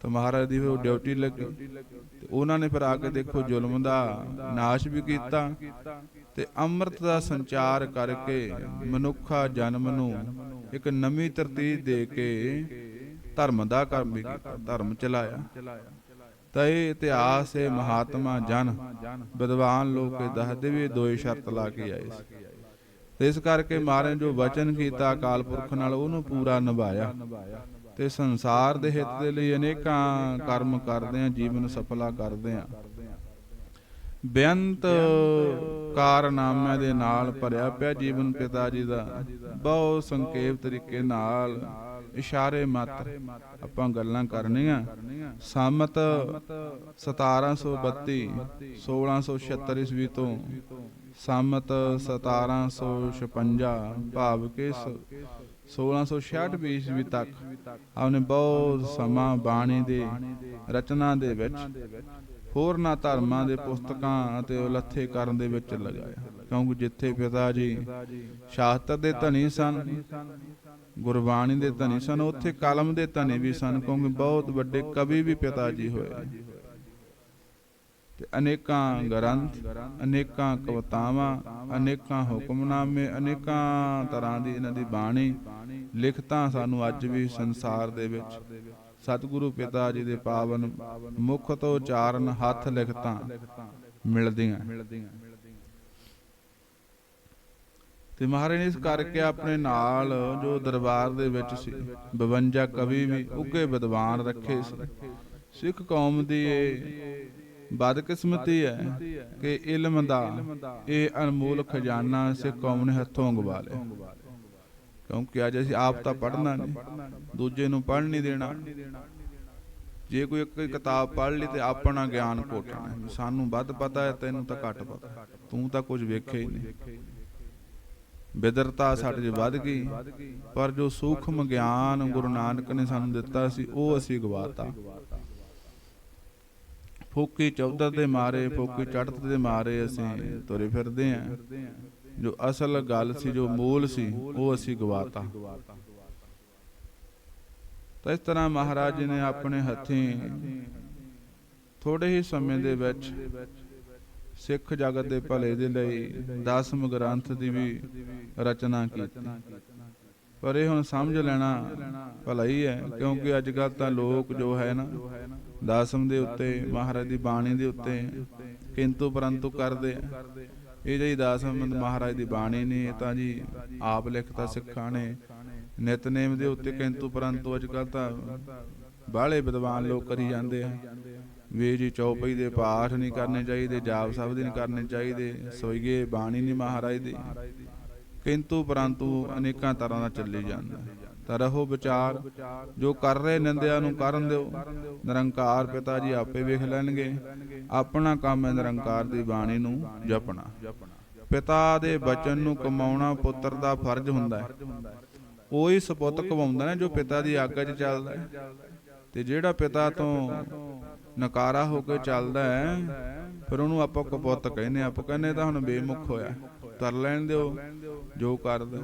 ਤਾਂ ਮਹਾਰਾਜ ਦੀ ਫਿਰ ਡਿਊਟੀ ਲੱਗੀ। ਤੇ ਉਹਨਾਂ ਨੇ ਫਿਰ ਆ ਕੇ ਦੇਖੋ, ਜ਼ੁਲਮ ਦਾ ਨਾਸ਼ ਵੀ ਕੀਤਾ ਤੇ ਅੰਮ੍ਰਿਤ ਦਾ ਸੰਚਾਰ ਕਰਕੇ ਮਨੁੱਖਾ ਜਨਮ ਨੂੰ ਇੱਕ ਨਵੀਂ ਤਰਤੀਬ ਦੇ ਕੇ ਧਰਮ ਦਾ ਕੰਮ ਕੀਤਾ ਧਰਮ ਚਲਾਇਆ। ਤਾਂ ਇਹ ਇਤਿਹਾਸ ਹੈ ਮਹਾਤਮਾ ਜਨ, ਵਿਦਵਾਨ ਲੋਕ ਇਹ ਦੱਸਦੇ ਵੀ ਦੋਏ ਸ਼ਰਤ ਲਾ ਕੇ ਆਏ ਸੀ। ਤੇ ਇਸ ਕਰਕੇ ਮਹਾਰਾਜ ਜੋ ਵਚਨ ਕੀਤਾ ਅਕਾਲ ਪੁਰਖ ਨਾਲ, ਉਹਨੂੰ ਪੂਰਾ ਨਿਭਾਇਆ। ਤੇ ਸੰਸਾਰ ਦੇ ਹਿੱਤ ਦੇ ਲਈ ਅਨੇਕਾਂ ਕਰਮ ਕਰਦੇ ਆ, ਜੀਵਨ ਸਫਲਾ ਕਰਦੇ ਆ। ਬੇਅੰਤ ਕਾਰਨਾਮਿਆਂ ਦੇ ਨਾਲ ਭਰਿਆ ਪਿਆ ਜੀਵਨ ਪਿਤਾ ਜੀ ਦਾ। ਬਹੁਤ ਸੰਖੇਪ ਤਰੀਕੇ ਨਾਲ ਇਸ਼ਾਰੇ ਮਾਤਰ ਆਪਾਂ ਗੱਲਾਂ ਕਰਨੀਆਂ। ਸੰਮਤ 1732 1676 ਈਸਵੀ ਤੋਂ ਸੰਮਤ 1756 ਭਾਵ ਕਿ ਸ- 1666 ਈਸਵੀ ਤੱਕ। ਆਪਨੇ ਬਹੁਤ ਸਮਾਂ ਬਾਣੀ ਦੇ ਰਚਨਾ ਦੇ ਵਿੱਚ ਹੋਰਨਾਂ ਧਰਮਾਂ ਦੇ ਪੁਸਤਕਾਂ ਅਤੇ ਉਲੱਥੇ ਕਰਨ ਦੇ ਵਿੱਚ ਲਗਾਇਆ। ਕਿਉਂਕਿ ਜਿੱਥੇ ਪਿਤਾ ਜੀ ਸ਼ਾਸਤਰ ਦੇ ਧਨੀ ਸਨ, ਗੁਰਬਾਣੀ ਦੇ ਧਨੀ ਸਨ, ਉੱਥੇ ਕਲਮ ਦੇ ਧਨੀ ਵੀ ਸਨ, ਕਿਉਂਕਿ ਬਹੁਤ ਵੱਡੇ ਕਵੀ ਵੀ ਪਿਤਾ ਜੀ ਹੋਏ। ਤੇ ਅਨੇਕਾਂ ਗ੍ਰੰਥ, ਅਨੇਕਾਂ ਕਵਤਾਵਾਂ, ਅਨੇਕਾਂ ਹੁਕਮਨਾਮੇ, ਅਨੇਕਾਂ ਤਰ੍ਹਾਂ ਦੀ ਇਹਨਾਂ ਦੀ ਬਾਣੀ, ਲਿਖਤਾਂ ਸਾਨੂੰ ਅੱਜ ਵੀ ਸੰਸਾਰ ਦੇ ਵਿੱਚ ਸਤਿਗੁਰੂ ਪਿਤਾ ਜੀ ਦੇ ਪਾਵਨ ਮੁਖ ਤੋਂ ਉਚਾਰਨ ਹੱਥ ਲਿਖਤਾਂ ਮਿਲਦੀਆਂ। ਤੇ ਮਹਾਰਾਜ ਨੇ ਇਸ ਕਰਕੇ ਆਪਣੇ ਨਾਲ ਜੋ ਦਰਬਾਰ ਦੇ ਵਿੱਚ ਸੀ 52 ਕਵੀ ਵੀ ਉੱਗੇ ਵਿਦਵਾਨ ਰੱਖੇ ਸੀ। ਸਿੱਖ ਕੌਮ ਦੀ ਇਹ ਬਦਕਿਸਮਤੀ ਹੈ ਕਿ ਇਲਮ ਦਾ ਇਹ ਅਨਮੋਲ ਖਜ਼ਾਨਾ ਸਿੱਖ ਕੌਮ ਨੇ ਹੱਥੋਂ ਗਵਾ ਲਿਆ। ਕਿਉਂਕਿ ਅੱਜ ਅਸੀਂ ਆਪ ਤਾਂ ਪੜ੍ਹਨਾ ਨਹੀਂ, ਦੂਜੇ ਨੂੰ ਪੜ੍ਹ ਨਹੀਂ ਦੇਣਾ। ਜੇ ਕੋਈ ਇੱਕ ਕਿਤਾਬ ਪੜ੍ਹ ਲਈ ਤੇ ਆਪਣਾ ਗਿਆਨ ਘੋਟਣਾ ਸਾਨੂੰ ਵੱਧ ਪਤਾ ਹੈ, ਤੈਨੂੰ ਤਾਂ ਘੱਟ ਪਤਾ ਤੂੰ ਤਾਂ ਕੁਝ ਵੇਖਿਆ ਹੀ ਨਹੀਂ। ਬਿਦਰਤਾ ਸਾਡੇ 'ਚ ਵੱਧ ਗਈ, ਪਰ ਜੋ ਸੂਖਮ ਗਿਆਨ ਗੁਰੂ ਨਾਨਕ ਨੇ ਸਾਨੂੰ ਦਿੱਤਾ ਸੀ, ਉਹ ਅਸੀਂ ਗਵਾਤਾ। ਫੋਕੀ ਚੌਧਰ ਦੇ ਮਾਰੇ, ਫੋਕੀ ਚੜਤ ਦੇ ਮਾਰੇ ਅਸੀਂ ਤੁਰੇ ਫਿਰਦੇ ਆਂ ਜੋ ਅਸਲ ਗੱਲ ਸੀ, ਜੋ ਮੂਲ ਸੀ, ਉਹ ਅਸੀਂ ਗਵਾਤਾ। ਤਾਂ ਇਸ ਤਰ੍ਹਾਂ ਮਹਾਰਾਜ ਜੀ ਨੇ ਆਪਣੇ ਹੱਥੀਂ ਥੋੜੇ ਹੀ ਸਮੇਂ ਦੇ ਵਿੱਚ ਸਿੱਖ ਜਗਤ ਦੇ ਭਲੇ ਦੇ ਲਈ ਦਸਮ ਗ੍ਰੰਥ ਦੀ ਵੀ ਰਚਨਾ ਕੀਤੀ। ਪਰ ਇਹ ਹੁਣ ਸਮਝ ਲੈਣਾ ਭਲਾ ਹੀ ਹੈ ਕਿਉਂਕਿ ਅੱਜ ਕੱਲ ਤਾਂ ਲੋਕ ਜੋ ਹੈ ਨਾ, ਦਸਮ ਦੇ ਉੱਤੇ, ਮਹਾਰਾਜ ਦੀ ਬਾਣੀ ਦੇ ਉੱਤੇ, ਕਿੰਤੂ ਪਰੰਤੂ ਕਰਦੇ ਆ। ਇਹ ਜਿਹੜੀ ਦਸਮ ਮਹਾਰਾਜ ਦੀ ਬਾਣੀ ਨੇ ਤਾਂ ਜੀ ਆਪ ਲਿਖਤਾ ਸਿੱਖਾਂ ਨੇ। ਨਿਤਨੇਮ ਦੇ ਉੱਤੇ ਕਿੰਤੂ ਪਰੰਤੂ ਅੱਜ ਕੱਲ ਤਾਂ ਬਾਹਲੇ ਵਿਦਵਾਨ ਲੋਕ ਕਰੀ ਜਾਂਦੇ ਆ। ਵੀ ਜੀ ਚੌਪਈ ਦੇ ਪਾਠ ਨਹੀਂ ਕਰਨੇ ਚਾਹੀਦੇ, ਜਾਪ ਸ਼ਬਦ ਨਹੀਂ ਕਰਨੇ ਚਾਹੀਦੇ ਸੋਈਏ ਬਾਣੀ ਨਹੀਂ ਮਹਾਰਾਜ ਦੀ। ਕਿੰਤੂ ਪਰੰਤੂ ਅਨੇਕਾਂ ਤਰ੍ਹਾਂ ਦਾ ਚੱਲੀ ਜਾਂਦਾ। ਤਾਂ ਰਹੋ ਵਿਚਾਰ। ਜੋ ਕਰ ਰਹੇ ਨਿੰਦਿਆ ਨੂੰ ਕਰਨ ਦਿਓ। ਨਿਰੰਕਾਰ ਪਿਤਾ ਜੀ ਆਪੇ ਵੇਖ ਲੈਣਗੇ। ਆਪਣਾ ਕੰਮ ਹੈ ਨਿਰੰਕਾਰ ਦੀ ਬਾਣੀ ਨੂੰ ਜਪਣਾ। ਪਿਤਾ ਦੇ ਬਚਨ ਨੂੰ ਕਮਾਉਣਾ ਪੁੱਤਰ ਦਾ ਫਰਜ਼ ਹੁੰਦਾ ਹੈ। ਉਹੀ ਸਪੁੱਤ ਕਮਾਉਂਦਾ ਨੇ ਜੋ ਪਿਤਾ ਦੀ ਆਗਿਆ 'ਚ ਚੱਲਦਾ ਹੈ। ਤੇ ਜਿਹੜਾ ਪਿਤਾ ਤੋਂ ਨਕਾਰਾ ਹੋ ਕੇ ਚੱਲਦਾ ਹੈ, ਫਿਰ ਉਹਨੂੰ ਆਪਾਂ ਕਪੁੱਤ ਕਹਿੰਦੇ ਆਪਾਂ ਕਹਿੰਦੇ ਤਾਂ ਹੁਣ ਬੇਮੁਖ ਹੋਇਆ। ਕਰ ਲੈਣ ਦਿਓ, ਜੋ ਕਰਦਾ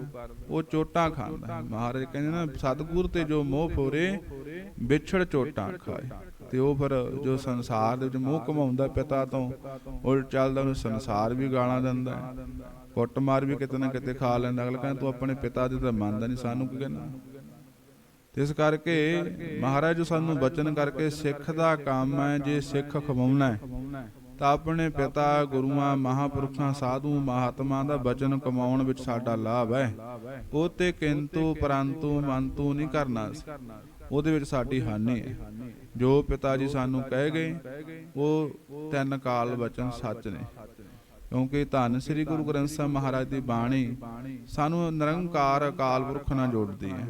ਉਹ ਚੋਟਾਂ ਖਾਂਦਾ ਮਹਾਰਾਜ ਕਹਿੰਦੇ ਨਾ, ਸਤਿਗੁਰ ਤੇ ਜੋ ਮੋਹ ਫੋਰੇ, ਵਿਛੜ ਚੋਟਾਂ ਖਾਏ। ਤੇ ਉਹ ਫਿਰ ਜੋ ਸੰਸਾਰ ਦੇ ਵਿੱਚ ਮੋਹ ਕਮਾਉਂਦਾ ਪਿਤਾ ਤੋਂ ਉਲਟ ਚੱਲਦਾ ਉਹਨੂੰ ਸੰਸਾਰ ਵੀ ਗਾਲਾਂ ਦਿੰਦਾ ਹੈ। ਕੁੱਟਮਾਰ ਵੀ ਕਿਤੇ ਨਾ ਕਿਤੇ ਖਾ ਲੈਂਦਾ। ਅਗਲਾ ਕਹਿੰਦਾ, ਤੂੰ ਆਪਣੇ ਪਿਤਾ ਦੇ ਤਾਂ ਮੰਨਦਾ ਨਹੀਂ, ਸਾਨੂੰ ਕੀ ਕਹਿੰਦਾ ਇਸ ਕਰਕੇ ਮਹਾਰਾਜ ਜੋ ਸਾਨੂੰ ਬਚਨ ਕਰਕੇ ਸਿੱਖ ਦਾ ਕੰਮ ਹੈ, ਜੇ ਸਿੱਖ ਖਵਾਉਣਾ ਹੈ। ਤਾਂ ਆਪਣੇ ਪਿਤਾ, ਗੁਰੂਆਂ, ਮਹਾਪੁਰਖਾਂ, ਸਾਧੂ, ਮਹਾਤਮਾ ਦਾ ਬਚਨ ਕਮਾਉਣ ਵਿੱਚ ਸਾਡਾ ਲਾਭ ਹੈ। ਉਹ ਤੇ ਕਿੰਤੂ, ਪਰੰਤੂ, ਮੰਤੂ ਨਹੀਂ ਕਰਨਾ ਉਹਦੇ ਵਿੱਚ ਸਾਡੀ ਹਾਨੀ ਹੈ। ਜੋ ਪਿਤਾ ਜੀ ਸਾਨੂੰ ਕਹਿ ਗਏ, ਉਹ ਤਿੰਨ ਕਾਲ ਬਚਨ ਸੱਚ ਨੇ। ਕਿਉਂਕਿ ਧੰਨ ਸ੍ਰੀ ਗੁਰੂ ਗ੍ਰੰਥ ਸਾਹਿਬ ਮਹਾਰਾਜ ਦੀ ਬਾਣੀ ਸਾਨੂੰ ਨਿਰੰਕਾਰ ਅਕਾਲ ਪੁਰਖ ਨਾਲ ਜੋੜਦੀ ਹੈ।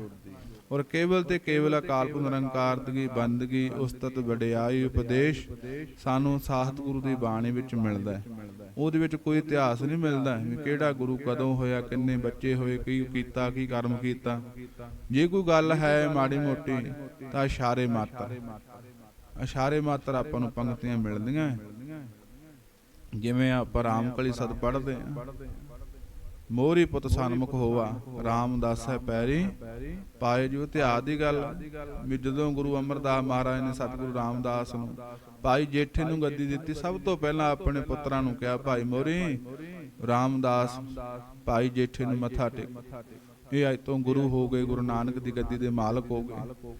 ਔਰ ਕੇਵਲ ਤੇ ਕੇਵਲ ਅਕਾਲ ਪੁਰਖ ਨਿਰੰਕਾਰ ਬੰਦਗੀ, ਉਸਤਤ ਵਡਿਆਈ, ਉਪਦੇਸ਼ ਸਾਨੂੰ ਸਾਖਤ ਗੁਰੂ ਦੀ ਬਾਣੀ ਵਿੱਚ ਮਿਲਦਾ ਹੈ। ਉਹਦੇ ਵਿੱਚ ਕੋਈ ਇਤਿਹਾਸ ਨਹੀਂ ਮਿਲਦਾ ਵੀ ਕਿਹੜਾ ਗੁਰੂ ਕਦੋਂ ਹੋਇਆ, ਕਿੰਨੇ ਬੱਚੇ ਹੋਏ, ਕੀ ਕੀਤਾ, ਕੀ ਕਰਮ ਕੀਤਾ। ਜੇ ਕੋਈ ਗੱਲ ਹੈ ਮਾੜੀ ਮੋਟੀ, ਤਾਂ ਇਸ਼ਾਰੇ ਮਾਤਰ। ਇਸ਼ਾਰੇ ਮਾਤਰ ਆਪਾਂ ਨੂੰ ਪੰਕਤੀਆਂ ਮਿਲਦੀਆਂ ਜਿਵੇਂ ਆਪਾਂ ਰਾਮਕਲੀ ਸਦ ਪੜ੍ਹਦੇ ਆ ਮੋਰੀ ਪੁੱਤ ਸਨਮੁਖ ਹੋਵਾ, ਰਾਮਦਾਸ ਹੈ ਪੈਰੀ। ਪਾਏ ਜੋ ਇਤਿਹਾਸ ਦੀ ਗੱਲ, ਵੀ ਜਦੋਂ ਗੁਰੂ ਅਮਰਦਾਸ ਮਹਾਰਾਜ ਨੇ ਸਤਿਗੁਰੂ ਰਾਮਦਾਸ ਨੂੰ ਭਾਈ ਜੇਠੇ ਨੂੰ ਗੱਦੀ ਦਿੱਤੀ, ਸਭ ਤੋਂ ਪਹਿਲਾਂ ਆਪਣੇ ਪੁੱਤਰਾਂ ਨੂੰ ਕਿਹਾ, ਭਾਈ ਮੋਹਰੀ, ਰਾਮਦਾਸ ਭਾਈ ਜੇਠੇ ਨੂੰ ਮੱਥਾ ਟੇਕ। ਇਹ ਅੱਜ ਤੋਂ ਗੁਰੂ ਹੋ ਗਏ, ਗੁਰੂ ਨਾਨਕ ਦੀ ਗੱਦੀ ਦੇ ਮਾਲਕ ਹੋ ਗਏ।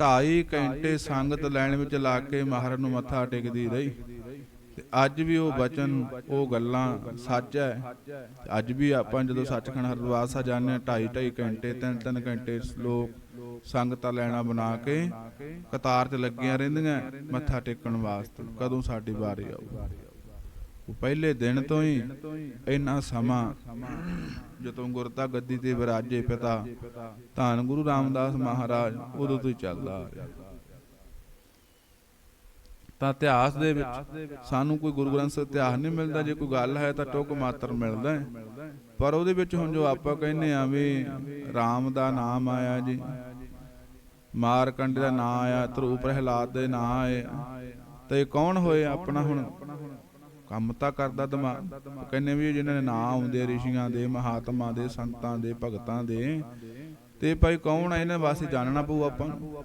ਢਾਈ ਘੰਟੇ ਸੰਗਤ ਲੈਣ ਵਿੱਚ ਲਾ ਕੇ ਮਹਾਰਾਜ ਨੂੰ ਮੱਥਾ ਟੇਕਦੀ ਰਹੀ। ਤੇ ਅੱਜ ਵੀ ਉਹ ਬਚਨ, ਉਹ ਗੱਲਾਂ ਸੱਚ ਹੈ। ਅੱਜ ਵੀ ਆਪਾਂ ਜਦੋਂ ਸੱਚਖੰਡ ਹਰਿਦੁਆਰ ਸਾਹਿਬ ਜਾਂਦੇ ਹਾਂ, ਢਾਈ ਢਾਈ ਘੰਟੇ, ਤਿੰਨ ਤਿੰਨ ਘੰਟੇ ਲੋਕ ਸੰਗਤਾਂ ਲੈਣਾ ਬਣਾ ਕੇ ਕਤਾਰ 'ਚ ਲੱਗੀਆਂ ਰਹਿੰਦੀਆਂ, ਮੱਥਾ ਟੇਕਣ ਵਾਸਤੇ। ਕਦੋਂ ਸਾਡੀ ਵਾਰੀ ਆਊ ਉਹ ਪਹਿਲੇ ਦਿਨ ਤੋਂ ਹੀ ਇੰਨਾ ਸਮਾਂ ਜਦੋਂ ਗੁਰਤਾ ਗੱਦੀ ਤੇ ਵਿਰਾਜੇ ਪਿਤਾ, ਧੰਨ ਗੁਰੂ ਰਾਮਦਾਸ ਮਹਾਰਾਜ, ਉਦੋਂ ਤੋਂ ਹੀ ਚੱਲਦਾ ਆ ਰਿਹਾ। ਤਾਂ ਇਤਿਹਾਸ ਦੇ ਵਿੱਚ ਸਾਨੂੰ ਕੋਈ ਗੁਰੂ ਗ੍ਰੰਥ ਸਾਹਿਬ ਇਤਿਹਾਸ ਨਹੀਂ ਮਿਲਦਾ, ਜੇ ਕੋਈ ਗੱਲ ਹੈ ਤਾਂ ਟੁਕ ਮਾਤਰ ਮਿਲਦਾ ਹੈ। ਪਰ ਉਹਦੇ ਵਿੱਚ ਹੁਣ ਜੋ ਆਪਾਂ ਕਹਿੰਦੇ ਆ ਵੀ RAM ਦਾ ਨਾਮ ਆਇਆ ਜੀ, ਮਾਰਕੰਡ ਦਾ ਨਾਮ ਆਇਆ ਧਰੂ ਪ੍ਰਹਿਲਾਦ ਦੇ ਨਾਮ ਆਏ, ਤੇ ਕੌਣ ਹੋਏ ਆਪਣਾ ਹੁਣ? ਕੰਮ ਤਾਂ ਕਰਦਾ ਦਿਮਾਗ। ਉਹ ਕਹਿੰਦੇ ਵੀ ਜਿਨ੍ਹਾਂ ਦੇ ਨਾਮ ਆਉਂਦੇ, ਰਿਸ਼ੀਆਂ ਦੇ, ਮਹਾਤਮਾ ਦੇ, ਸੰਤਾਂ ਦੇ, ਭਗਤਾਂ ਦੇ, ਤੇ ਭਾਈ ਕੌਣ ਆ? ਇਹਨਾਂ ਵਾਸਤੇ ਜਾਣਨਾ ਪਊ ਆਪਾਂ ਨੂੰ।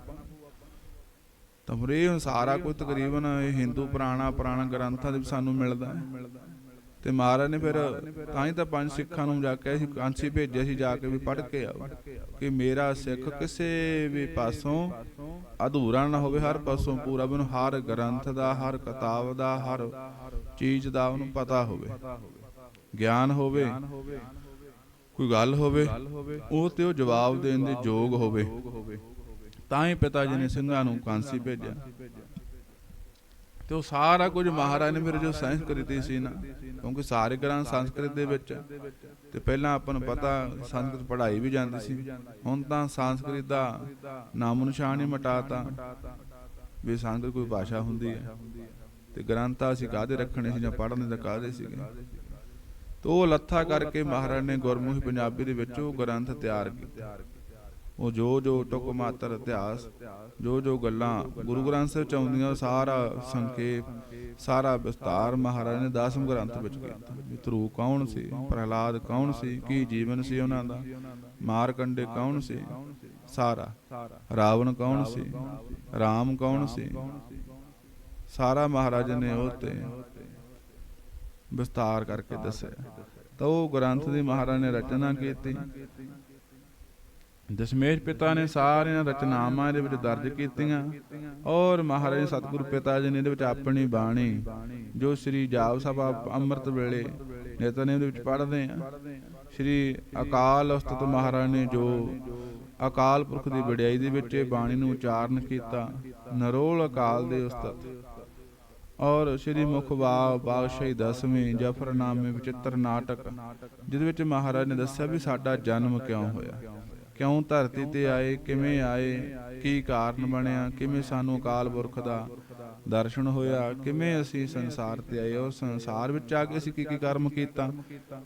ਤਾਂ ਫਿਰ ਇਹ ਸਾਰਾ ਕੁਝ ਤਕਰੀਬਨ ਇਹ ਹਿੰਦੂ ਪੁਰਾਣਾ ਪੁਰਾਣਾ ਗ੍ਰੰਥਾਂ ਦੇ ਵਿੱਚ ਸਾਨੂੰ ਮਿਲਦਾ ਹੈ। ਤੇ ਮਹਾਰਾਜ ਨੇ ਫਿਰ ਤਾਂ ਹੀ ਤਾਂ ਪੰਜ ਸਿੱਖਾਂ ਨੂੰ ਜਾ ਕੇ ਅਸੀਂ ਕਾਂਸੀ ਭੇਜਿਆ ਸੀ, ਜਾ ਕੇ ਵੀ ਪੜ੍ਹ ਕੇ ਆਓ। ਕਿ ਮੇਰਾ ਸਿੱਖ ਕਿਸੇ ਵੀ ਪਾਸੋਂ ਅਧੂਰਾ ਨਾ ਹੋਵੇ, ਹਰ ਪਾਸੋਂ ਪੂਰਾ ਵੀ ਹਰ ਗ੍ਰੰਥ ਦਾ, ਹਰ ਕਿਤਾਬ ਦਾ, ਹਰ ਚੀਜ਼ ਦਾ ਉਹਨੂੰ ਪਤਾ ਹੋਵੇ। ਗਿਆਨ ਹੋਵੇ, ਕੋਈ ਗੱਲ ਹੋਵੇ, ਉਹ ਤੇ ਉਹ ਜਵਾਬ ਦੇਣ ਦੇ ਯੋਗ ਹੋਵੇ। ਤਾਂ ਹੀ ਪਿਤਾ ਜੀ ਨੇ ਸਿੰਘਾਂ ਨੂੰ ਕਾਂਸੀ ਭੇਜਿਆ। ਤੇ ਉਹ ਸਾਰਾ ਕੁਝ ਮਹਾਰਾਜ ਨੇ ਫਿਰ ਜੋ ਸੰਸਕ੍ਰਿਤੀ ਸੀ ਨਾ, ਕਿਉਂਕਿ ਸਾਰੇ ਗ੍ਰੰਥ ਸੰਸਕ੍ਰਿਤ ਦੇ ਵਿੱਚ ਤੇ ਪਹਿਲਾਂ ਆਪਾਂ ਨੂੰ ਪਤਾ ਸੰਸਕ੍ਰਿਤ ਪੜ੍ਹਾਈ ਵੀ ਜਾਂਦੀ ਸੀ। ਹੁਣ ਤਾਂ ਸੰਸਕ੍ਰਿਤ ਦਾ ਨਾਮ ਨਿਸ਼ਾਨ ਹੀ ਮਟਾਤਾ, ਵੀ ਸੰਸਕ੍ਰਿਤ ਕੋਈ ਭਾਸ਼ਾ ਹੁੰਦੀ ਹੈ ਤੇ ਗ੍ਰੰਥ ਅਸੀਂ ਕਾਹਦੇ ਰੱਖਣੇ ਸੀ ਜਾਂ ਪੜ੍ਹਨੇ ਦਾ ਕਾਹਦੇ ਸੀਗੇ? ਤੋ ਉਹ ਲੱਥਾ ਕਰਕੇ ਮਹਾਰਾਜ ਨੇ ਗੁਰਮੁਖੀ ਪੰਜਾਬੀ ਦੇ ਵਿੱਚ ਉਹ ਗ੍ਰੰਥ ਤਿਆਰ ਕੀਤਾ। ਉਹ ਜੋ ਜੋ ਟੁਕ ਮਾਤਰ ਇਤਿਹਾਸ, ਜੋ ਜੋ ਗੱਲਾਂ ਗੁਰੂ ਗ੍ਰੰਥ ਸਾਹਿਬ ਚ ਆਉਂਦੀਆਂ, ਸਾਰਾ ਸੰਖੇਪ, ਸਾਰਾ ਵਿਸਤਾਰ ਮਹਾਰਾਜ ਨੇ ਦਸਮ ਗ੍ਰੰਥ ਵਿੱਚ ਕੀਤਾ। ਧਰੂ ਕੌਣ ਸੀ? ਪ੍ਰਹਿਲਾਦ ਕੌਣ ਸੀ? ਕੀ ਜੀਵਨ ਸੀ ਉਹਨਾਂ ਦਾ? ਮਾਰਕੰਡੇ ਕੌਣ ਸੀ? ਸਾਰਾ। ਰਾਵਣ ਕੌਣ ਸੀ? ਰਾਮ ਕੌਣ ਸੀ? ਸਾਰਾ ਮਹਾਰਾਜ ਨੇ ਉਹ ਤੇ ਵਿਸਤਾਰ ਕਰਕੇ ਦੱਸਿਆ। ਤਾਂ ਉਹ ਗ੍ਰੰਥ ਦੀ ਮਹਾਰਾਜ ਨੇ ਰਚਨਾ ਕੀਤੀ। ਦਸ਼ਮੇਸ਼ ਪਿਤਾ ਨੇ ਸਾਰੀਆਂ ਰਚਨਾਵਾਂ ਇਹਦੇ ਵਿੱਚ ਦਰਜ ਕੀਤੀਆਂ ਔਰ ਮਹਾਰਾਜ ਸਤਿਗੁਰੂ ਪਿਤਾ ਜੀ ਨੇ ਇਹਦੇ ਵਿੱਚ ਆਪਣੀ ਬਾਣੀ, ਜੋ ਸ੍ਰੀ ਜਾਪ ਸਭਾ ਅੰਮ੍ਰਿਤ ਵੇਲੇ ਨਿਤਨੇਮ ਦੇ ਵਿੱਚ ਪੜ੍ਹਦੇ ਆ, ਸ੍ਰੀ ਅਕਾਲ ਉਸਤਤ ਮਹਾਰਾਜ ਨੇ ਜੋ ਅਕਾਲ ਪੁਰਖ ਦੀ ਵਡਿਆਈ ਦੇ ਵਿੱਚ ਇਹ ਬਾਣੀ ਨੂੰ ਉਚਾਰਨ ਕੀਤਾ, ਨਰੋਲ ਅਕਾਲ ਦੇ ਉਸਤਤ ਔਰ ਸ੍ਰੀ ਮੁਖ ਬਾਦਸ਼ਾਹੀ ਦਸਵੀਂ ਜਫਰਨਾਮੇ ਵਿਚਿੱਤਰ ਨਾਟਕ, ਜਿਹਦੇ ਵਿੱਚ ਮਹਾਰਾਜ ਨੇ ਦੱਸਿਆ ਵੀ ਸਾਡਾ ਜਨਮ ਕਿਉਂ ਹੋਇਆ। ਕਿਉਂ ਧਰਤੀ ਤੇ ਆਏ ਕਿਵੇਂ ਆਏ ਕੀ ਕਾਰਨ ਬਣਿਆ ਕਿਵੇਂ ਸਾਨੂੰ ਅਕਾਲ ਪੁਰਖ ਦਾ ਦਰਸ਼ਨ ਹੋਇਆ ਕਿਵੇਂ ਅਸੀਂ ਸੰਸਾਰ ਤੇ ਆਏ ਔਰ ਸੰਸਾਰ ਵਿੱਚ ਆ ਕੇ ਅਸੀਂ ਕੀ ਕੀ ਕਰਮ ਕੀਤਾ?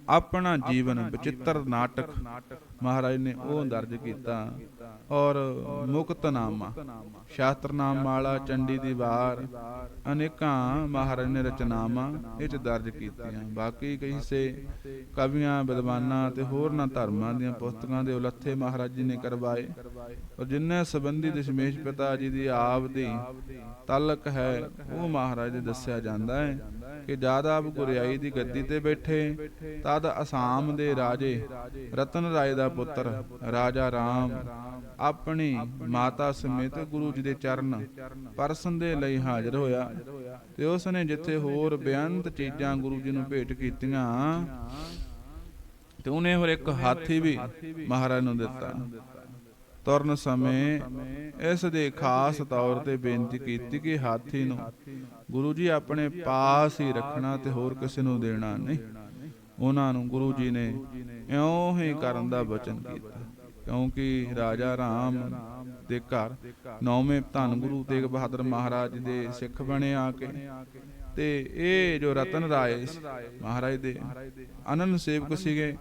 ਆਪਣਾ ਜੀਵਨ ਵਿਚਿੱਤਰ ਨਾਟਕ। ਮਹਾਰਾਜ ਨੇ ਉਹ ਦਰਜ ਕੀਤਾ। ਔਰ ਮੁਕਤਨਾਮਾ ਸ਼ਾਸਤਰਨਾਮ ਮਾਲਾ ਚੰਡੀ ਦੀ ਵਾਰ ਅਨੇਕਾਂ ਮਹਾਰਾਜ ਨੇ ਰਚਨਾਵਾਂ ਇਹ ਚ ਦਰਜ ਕੀਤੀਆਂ। ਬਾਕੀ ਕਈ ਸੇ ਕਵੀਆਂ, ਵਿਦਵਾਨਾਂ ਤੇ ਹੋਰਨਾਂ ਧਰਮਾਂ ਦੀਆਂ ਪੁਸਤਕਾਂ ਦੇ ਉਲੱਥੇ ਮਹਾਰਾਜ ਜੀ ਨੇ ਕਰਵਾਏ। ਔਰ ਜਿਨ੍ਹਾਂ ਸੰਬੰਧੀ ਦਸ਼ਮੇਸ਼ ਪਿਤਾ ਜੀ ਦੀ ਆਪ ਦੀ ਤਲਕ ਹੈ, ਉਹ ਮਹਾਰਾਜ ਦੇ ਦੱਸਿਆ ਜਾਂਦਾ ਹੈ। ਕਿ ਜਾਦਾ ਆਪ ਗੁਰਿਆਈ ਦੀ ਗੱਦੀ ਤੇ ਬੈਠੇ, ਤਦ ਅਸਾਮ ਦੇ ਰਾਜੇ ਰਤਨ ਰਾਏ ਦਾ ਪੁੱਤਰ, ਰਾਜਾ ਰਾਮ, ਆਪਣੀ ਮਾਤਾ ਸਮੇਤ ਗੁਰੂ ਜੀ ਦੇ ਚਰਨ ਪਰਸਨ ਦੇ ਲਈ ਹਾਜ਼ਰ ਹੋਇਆ। ਤੇ ਉਸ ਨੇ ਜਿੱਥੇ ਹੋਰ ਬੇਅੰਤ ਚੀਜ਼ਾਂ ਗੁਰੂ ਜੀ ਨੂੰ ਭੇਟ ਕੀਤੀਆਂ, ਤੇ ਉਹਨੇ ਹੋਰ ਇੱਕ ਹਾਥੀ ਵੀ ਮਹਾਰਾਜ ਨੂੰ ਦਿੱਤਾ। ਤੁਰਨ ਸਮੇਂ ਇਸ ਦੇ ਖਾਸ ਤੌਰ ਤੇ ਬੇਨਤੀ ਕੀਤੀ ਕਿ ਹਾਥੀ ਨੂੰ ਗੁਰੂ ਜੀ ਆਪਣੇ ਪਾਸ ਹੀ ਰੱਖਣਾ ਤੇ ਹੋਰ ਕਿਸੇ ਨੂੰ ਦੇਣਾ ਨਹੀਂ। ਉਹਨਾਂ ਨੂੰ ਗੁਰੂ ਜੀ ਨੇ ਇਉਂ ਹੀ ਕਰਨ ਦਾ ਵਚਨ ਕੀਤਾ। ਕਿਉਂਕਿ ਰਾਜਾ ਰਾਮ ਦੇ ਘਰ ਨੌਵੇਂ ਧੰਨ ਗੁਰੂ ਤੇਗ ਬਹਾਦਰ ਮਹਾਰਾਜ ਦੇ ਸਿੱਖ ਬਣੇ ਆ ਕੇ ਤੇ ਇਹ ਜੋ ਰਤਨ ਰਾਏ ਮਹਾਰਾਜ ਦੇ ਅਨੰਨ ਸੇਵਕ ਸੀਗੇ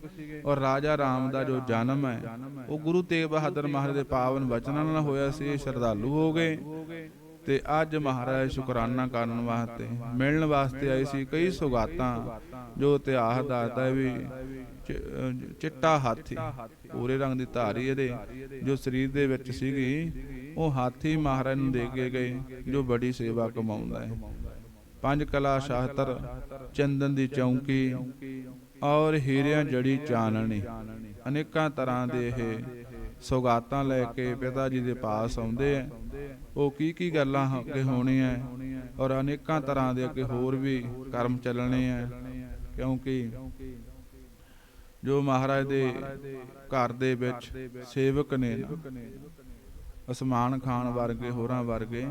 ਔਰ ਰਾਜਾ ਰਾਮ ਦਾ ਜੋ ਜਨਮ ਹੈ, ਉਹ ਗੁਰੂ ਤੇਗ ਬਹਾਦਰ ਮਹਾਰਾਜ ਦੇ ਪਾਵਨ ਵਚਨਾਂ ਨਾਲ ਹੋਇਆ ਸੀ, ਸ਼ਰਧਾਲੂ ਹੋ ਗਏ ਤੇ ਅੱਜ ਮਹਾਰਾਜ ਸ਼ੁਕਰਾਨਾ ਕਰਨ ਵਾਸਤੇ, ਮਿਲਣ ਵਾਸਤੇ ਆਏ ਸੀ। ਕਈ ਸੁਗਾਤਾਂ, ਜੋ ਇਤਿਹਾਸ ਦੱਸਦਾ ਵੀ ਚਿੱਟਾ ਹਾਥੀ ਪੂਰੇ ਰੰਗ ਦੀ ਧਾਰੀ ਇਹਦੇ, ਜੋ ਸਰੀਰ ਦੇ ਵਿੱਚ ਸੀਗੀ, ਉਹ ਹਾਥੀ ਮਹਾਰਾਜ ਨੂੰ ਦੇ ਕੇ ਗਏ, ਜੋ ਬੜੀ ਸੇਵਾ ਕਮਾਉਂਦਾ ਹੈ। ਪੰਜ ਕਲਾ ਸ਼ਾਸਤਰ, ਚੰਦਨ ਦੀ ਚੌਂਕੀ ਔਰ ਹੀਰਿਆਂ ਜੜੀ ਚਾਨਣੀ। ਅਨੇਕਾਂ ਤਰ੍ਹਾਂ ਦੇ ਇਹ ਸੌਗਾਤਾਂ ਲੈ ਕੇ ਪਿਤਾ ਜੀ ਦੇ ਪਾਸ ਆਉਂਦੇ ਆ। ਉਹ ਕੀ ਕੀ ਗੱਲਾਂ ਅੱਗੇ ਹੋਣੀਆਂ ਔਰ ਅਨੇਕਾਂ ਤਰ੍ਹਾਂ ਦੇ ਅੱਗੇ ਹੋਰ ਵੀ ਕਰਮ ਚੱਲਣੇ ਆ ਕਿਉਂਕਿ ਜੋ ਮਹਾਰਾਜ ਦੇ ਘਰ ਦੇ ਵਿੱਚ ਸੇਵਕ ਨੇ ਅਸਮਾਨ ਖਾਨ ਵਰਗੇ, ਹੋਰਾਂ ਵਰਗੇ।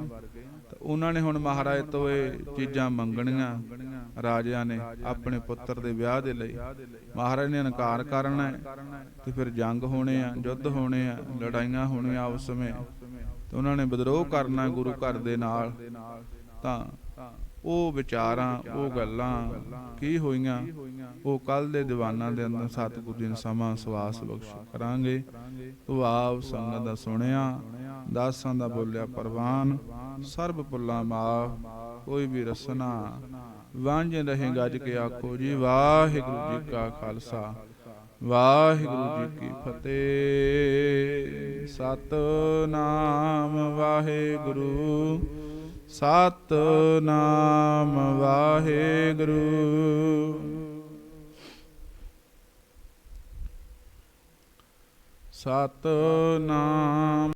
ਤਾਂ ਉਹਨਾਂ ਨੇ ਹੁਣ ਮਹਾਰਾਜ ਤੋਂ ਇਹ ਚੀਜ਼ਾਂ ਮੰਗਣੀਆਂ ਰਾਜਿਆਂ ਨੇ ਆਪਣੇ ਪੁੱਤਰ ਦੇ ਵਿਆਹ ਦੇ ਲਈ। ਮਹਾਰਾਜ ਨੇ ਇਨਕਾਰ ਕਰਨਾ ਹੈ ਤੇ ਫਿਰ ਜੰਗ ਹੋਣੇ ਆ, ਯੁੱਧ ਹੋਣੇ ਆ, ਲੜਾਈਆਂ ਹੋਣੀਆਂ ਆਪਸ ਵਿੱਚ ਤੇ ਉਹਨਾਂ ਨੇ ਵਿਦਰੋਹ ਕਰਨਾ ਗੁਰੂ ਘਰ ਦੇ ਨਾਲ। ਤਾਂ ਉਹ ਵਿਚਾਰਾਂ, ਉਹ ਗੱਲਾਂ ਕੀ ਹੋਈਆਂ, ਉਹ ਕੱਲ ਦੇ ਦੀਵਾਨਾਂ ਦੇ ਅੰਦਰ ਸਤਿਗੁਰੂ ਜੀ ਨੇ ਸਮਾਂ ਸਵਾਸ ਬਖਸ਼ ਕਰਾਂਗੇ। ਤੂੰ ਆਪ ਸੰਗਤ ਦਾ ਸੁਣਿਆ ਦਾਸਾਂ ਦਾ ਬੋਲਿਆ ਪਰਵਾਨ, ਸਰਬ ਪੁੱਲਾ ਮਾਫ, ਕੋਈ ਵੀ ਰਸਨਾ, ਵਾਂਝ ਰਹੇ ਗੱਜ ਕੇ ਆਖੋ ਜੀ, ਵਾਹਿਗੁਰੂ ਜੀ ਕਾ ਖਾਲਸਾ, ਵਾਹਿਗੁਰੂ ਜੀ ਕੀ ਫਤਿਹ। ਸਤਨਾਮ ਵਾਹਿਗੁਰੂ ਸਤਨਾਮ ਵਾਹਿਗੁਰੂ। ਸਤਨਾਮ